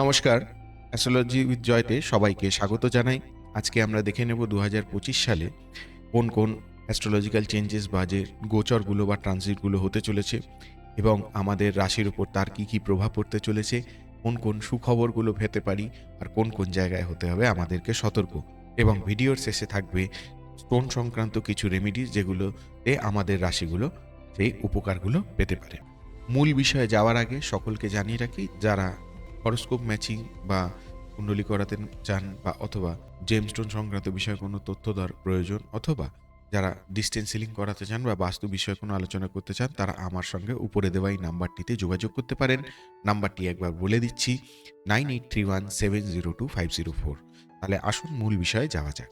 নমস্কার astrology with Jayate সবাইকে স্বাগত জানাই। আজকে আমরা দেখে নেব দু হাজার পঁচিশ সালে কোন কোন অ্যাস্ট্রোলজিক্যাল চেঞ্জেস বা যে গোচরগুলো বা ট্রানজিটগুলো হতে চলেছে এবং আমাদের রাশির উপর তার কী কী প্রভাব পড়তে চলেছে, কোন কোন সুখবরগুলো পেতে পারি আর কোন কোন জায়গায় হতে হবে আমাদেরকে সতর্ক। এবং ভিডিওর শেষে থাকবে স্টোন সংক্রান্ত কিছু রেমিডিস যেগুলোতে আমাদের রাশিগুলো সেই উপকারগুলো পেতে পারে। মূল বিষয়ে যাওয়ার আগে সকলকে জানিয়ে রাখি, যারা হরস্কোপ ম্যাচিং বা কুণ্ডলি করাতে চান বা অথবা জেমস্টোন সংক্রান্ত বিষয়ে কোনো তথ্য দর প্রয়োজন অথবা যারা ডিস্টেন্স সিলিং করাতে চান বা বাস্তু বিষয়ে কোনো আলোচনা করতে চান, তারা আমার সঙ্গে উপরে দেওয়া এই নাম্বারটিতে যোগাযোগ করতে পারেন। নাম্বারটি একবার বলে দিচ্ছি nine eight three one seven zero two five zero four তাহলে আসুন মূল বিষয়ে যাওয়া যাক।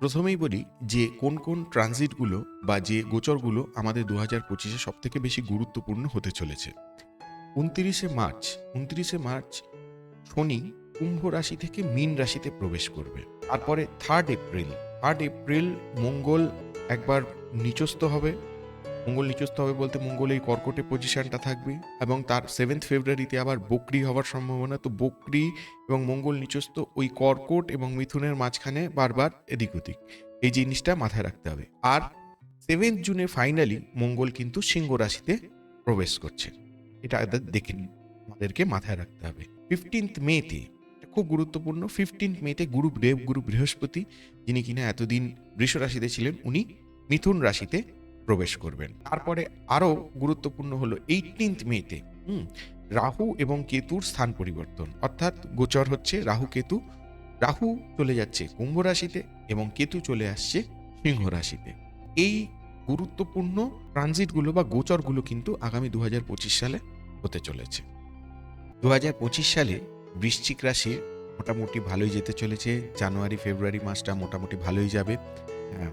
প্রথমেই বলি যে কোন কোন ট্রানজিটগুলো বা যে গোচরগুলো আমাদের দু হাজার পঁচিশে সব থেকে বেশি গুরুত্বপূর্ণ হতে চলেছে। উনত্রিশে মার্চ উনত্রিশে মার্চ শনি কুম্ভ রাশি থেকে মীন রাশিতে প্রবেশ করবে। তারপরে third April third April Mangal একবার নিচস্থ হবে। মঙ্গল নিচস্থ হবে বলতে মঙ্গল এই কর্কটে পজিশনটা থাকবে এবং তার সেভেন্থ ফেব্রুয়ারিতে আবার বকরি হওয়ার সম্ভাবনা। তো বকরি এবং মঙ্গল নিচস্থ ওই কর্কট এবং মিথুনের মাঝখানে বারবার এদিক ওদিক। এই জিনিসটা মাথায় রাখতে হবে। আর সেভেন্থ জুনে ফাইনালি মঙ্গল কিন্তু সিংহ রাশিতে প্রবেশ করছে। এটা দেখে নিন। আমাদেরকে মাথায় রাখতে হবে। ফিফটিন্থ মেতে খুব গুরুত্বপূর্ণ ফিফটিন্থ মেতে গুরু দেব, গুরু বৃহস্পতি, যিনি কিনা এতদিন বৃষ রাশিতে ছিলেন, উনি মিথুন রাশিতে প্রবেশ করবেন। তারপরে আরও গুরুত্বপূর্ণ হলো এইটিন্থ মেতে হুম, রাহু এবং কেতুর স্থান পরিবর্তন। অর্থাৎ গোচর হচ্ছে রাহু, কেতু, রাহু চলে যাচ্ছে কুম্ভ রাশিতে এবং কেতু চলে আসছে সিংহ রাশিতে। এই গুরুত্বপূর্ণ ট্রানজিটগুলো বা গোচরগুলো কিন্তু আগামী দু হাজার পঁচিশ সালে হতে চলেছে। দু হাজার পঁচিশ সালে বৃশ্চিক রাশি মোটামুটি ভালোই যেতে চলেছে। জানুয়ারি, ফেব্রুয়ারি মাসটা মোটামুটি ভালোই যাবে।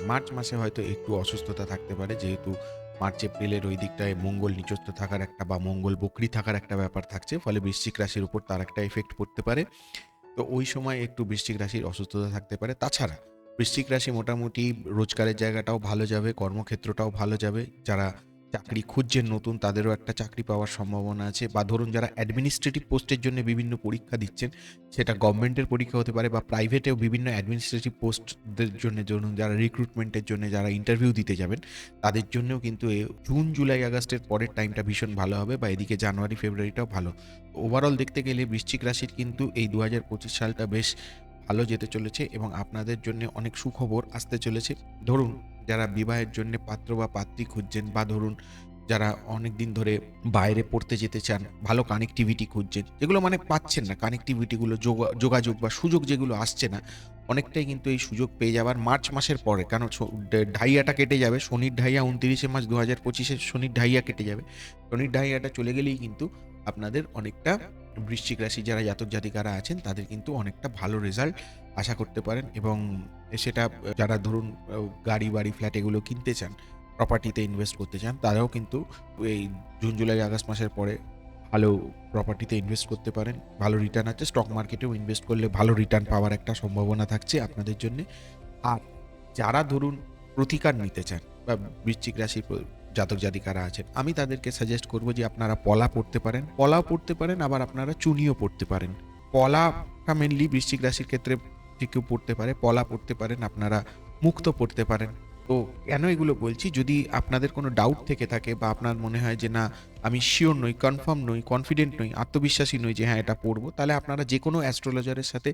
মার্চ মাসে হয়তো একটু অসুস্থতা থাকতে পারে, যেহেতু মার্চ, এপ্রিলের ওই দিকটায় মঙ্গল নিচস্থ থাকার একটা বা মঙ্গল বকরি থাকার একটা ব্যাপার থাকছে, ফলে বৃশ্চিক রাশির উপর তার একটা এফেক্ট পড়তে পারে। তো ওই সময় একটু বৃশ্চিক রাশির অসুস্থতা থাকতে পারে। তাছাড়া বৃশ্চিক রাশি মোটামুটি রোজগারের জায়গাটাও ভালো যাবে, কর্মক্ষেত্রটাও ভালো যাবে। যারা চাকরি খুঁজছেন নতুন তাদেরও একটা চাকরি পাওয়ার সম্ভাবনা আছে বা ধরুন যারা অ্যাডমিনিস্ট্রেটিভ পোস্টের জন্য বিভিন্ন পরীক্ষা দিচ্ছেন, সেটা গভর্নমেন্টের পরীক্ষা হতে পারে বা প্রাইভেটেও বিভিন্ন অ্যাডমিনিস্ট্রেটিভ পোস্টদের জন্য ধরুন যারা রিক্রুটমেন্টের জন্য যারা ইন্টারভিউ দিতে যাবেন, তাদের জন্যও কিন্তু জুন জুলাই আগস্টের পরের টাইমটা ভীষণ ভালো হবে বা এদিকে জানুয়ারি ফেব্রুয়ারিটাও ভালো। ওভারঅল দেখতে গেলে বৃশ্চিক রাশির কিন্তু এই দু হাজার পঁচিশ সালটা বেশ ভালো যেতে চলেছে এবং আপনাদের জন্য অনেক সুখবর আসতে চলেছে। ধরুন, যারা বিবাহের জন্য পাত্র বা পাত্রী খুঁজছেন বা ধরুন, যারা অনেক দিন ধরে বাইরে পড়তে যেতে চান, ভালো কানেক্টিভিটি খুঁজছেন, যেগুলো মানে পাচ্ছেন না। কানেক্টিভিটিগুলো যোগাযোগ বা সুযোগ যেগুলো আসছে না, অনেকটাই কিন্তু এই সুযোগ পেয়ে যাবার মার্চ মাসের পরে কেন ঢাইয়াটা কেটে যাবে, শনির ঢাইয়া উনত্রিশে মার্চ দু হাজার পঁচিশে শনির ঢাইয়া কেটে যাবে। শনির ঢাইয়াটা চলে গেলেই কিন্তু আপনাদের অনেকটা বৃশ্চিক রাশি যারা জাতক জাতিকারা আছেন, তাদের কিন্তু অনেকটা ভালো রেজাল্ট আশা করতে পারেন এবং সেটা, যারা ধরুন, গাড়ি, বাড়ি ফ্ল্যাট এগুলো কিনতে চান প্রপার্টিতে ইনভেস্ট করতে চান, তারাও কিন্তু এই জুন, জুলাই, আগস্ট মাসের পরে ভালো প্রপার্টিতে ইনভেস্ট করতে পারেন। ভালো রিটার্ন আছে স্টক মার্কেটেও ইনভেস্ট করলে ভালো রিটার্ন পাওয়ার একটা সম্ভাবনা থাকছে আপনাদের জন্য। আর যারা ধরুন প্রতিকার নিতে চান বা বৃশ্চিক রাশির জাতক জাতিকারা আছেন। আমি তাদেরকে সাজেস্ট করব যে আপনারা পলা পড়তে পারেন। পলাও পড়তে পারেন, আবার আপনারা চুনিও পড়তে পারেন। পলা মেনলি বৃশ্চিক রাশির ক্ষেত্রে কেউ পড়তে পারে, পলা পড়তে পারেন, আপনারা মুক্ত পড়তে পারেন। তো কেন এগুলো বলছি? যদি আপনাদের কোনো ডাউট থেকে থাকে বা আপনার মনে হয় যে না, আমি শিওর নই কনফার্ম নই কনফিডেন্ট নই, আত্মবিশ্বাসী নই যে হ্যাঁ এটা পড়ব, তাহলে আপনারা যে কোনো অ্যাস্ট্রোলজারের সাথে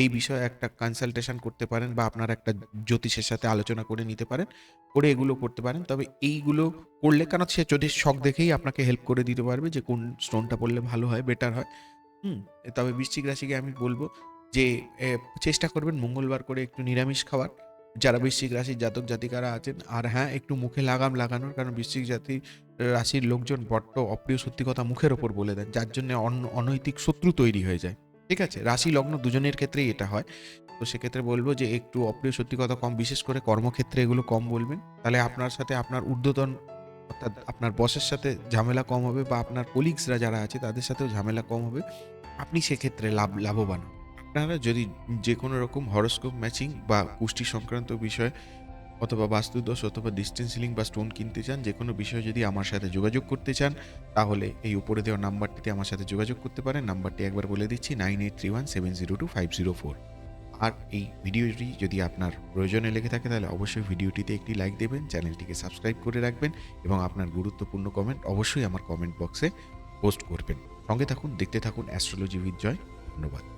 এই বিষয়ে একটা কনসালটেশন করতে পারেন বা আপনারা একটা জ্যোতিষের সাথে আলোচনা করে নিতে পারেন, করে এগুলো করতে পারেন। তবে এইগুলো করলে কেন সে যদি শখ দেখেই আপনাকে হেল্প করে দিতে পারবে যে কোন স্টোনটা পড়লে ভালো হয় বেটার হয়। হুম, তবে বৃশ্চিক রাশিকে আমি বলব যে চেষ্টা করবেন মঙ্গলবার করে একটু নিরামিষ খাওয়ার। যারা বৃশ্চিক রাশির জাতক জাতিকারা আছেন, আর হ্যাঁ একটু মুখে লাগাম লাগানোর কারণ বৃশ্চিক জাতি রাশির লোকজন বড্ড অপ্রিয় সত্যি কথা মুখের ওপর বলে দেন, যার জন্য অন- অনৈতিক শত্রু তৈরি হয়ে যায়। ঠিক আছে? রাশি লগ্ন দুজনের ক্ষেত্রেই এটা হয়। তো সেক্ষেত্রে বলব যে একটু অপ্রিয় সত্যি কথা কম, বিশেষ করে কর্মক্ষেত্রে এগুলো কম বলবেন। তাহলে আপনার সাথে আপনার ঊর্ধ্বতন, অর্থাৎ আপনার বসের সাথে ঝামেলা কম হবে বা আপনার কলিগসরা যারা আছে, তাদের সাথেও ঝামেলা কম হবে। আপনি সেক্ষেত্রে লাভ লাভবান হবেন। আপনারা যদি যে কোনো রকম হরস্কোপ ম্যাচিং বা পুষ্টি সংক্রান্ত বিষয় অথবা বাস্তুদোষ অথবা ডিস্টেন্স সিলিং বা স্টোন কিনতে চান যে কোনো বিষয়ে যদি আমার সাথে যোগাযোগ করতে চান, তাহলে এই উপরে দেওয়া নাম্বারটিতে আমার সাথে যোগাযোগ করতে পারেন। নাম্বারটি একবার বলে দিচ্ছি nine eight three one seven zero two five zero four আর এই ভিডিওটি যদি আপনার প্রয়োজনে লেগে থাকে, তাহলে অবশ্যই ভিডিওটিতে একটি লাইক দেবেন, চ্যানেলটিকে সাবস্ক্রাইব করে রাখবেন এবং আপনার গুরুত্বপূর্ণ কমেন্ট অবশ্যই আমার কমেন্ট বক্সে পোস্ট করবেন। সঙ্গে থাকুন, দেখতে থাকুন অ্যাস্ট্রোলজি উইথ জয় ধন্যবাদ।